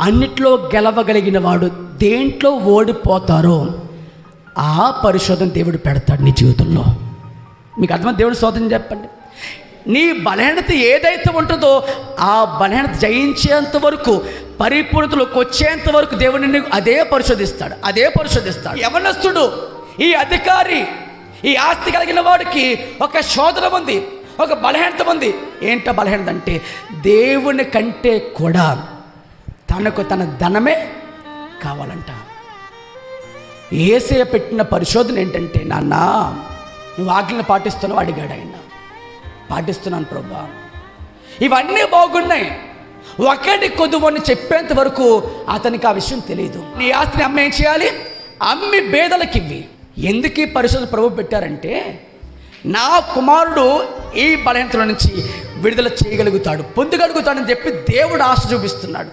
అన్నిట్లో గెలవగలిగిన వాడు దేంట్లో ఓడిపోతారో ఆ పరిశోధన దేవుడు పెడతాడు నీ జీవితంలో. మీకు అర్థం దేవుడు శోధన చెప్పండి. నీ బలహీనత ఏదైతే ఉంటుందో ఆ బలహీనత జయించేంత వరకు పరిపూర్ణతలోకి వచ్చేంత వరకు దేవుడు నిన్ను అదే పరిశోధిస్తాడు అదే పరిశోధిస్తాడు. యవనస్తుడు ఈ అధికారి ఈ ఆస్తి కలిగిన వాడికి ఒక శోధన ఉంది ఒక బలహీనత ఉంది. ఏంట బలహీనత అంటే? దేవుని కంటే కూడా తనకు తన ధనమే కావాలంట. ఏసయ పెట్టిన పరిశోధన ఏంటంటే నాన్న నువ్వు ఆజ్ఞలు పాటిస్తున్నావు అడిగాడు ఆయన. పాటిస్తున్నాను ప్రభా. ఇవన్నీ బాగున్నాయి. ఒకటి కొద్దువని చెప్పేంత వరకు అతనికి ఆ విషయం తెలియదు నీ ఆస్తిని అమ్మ ఏం చేయాలి? అమ్మి బేదలకి ఇవ్వి ఎందుకు ఈ పరిశోధన ప్రభు పెట్టారంటే నా కుమారుడు ఈ బలహీనతల నుంచి విడుదల చేయగలుగుతాడు పొందగలుగుతాడని చెప్పి దేవుడు ఆశ చూపిస్తున్నాడు.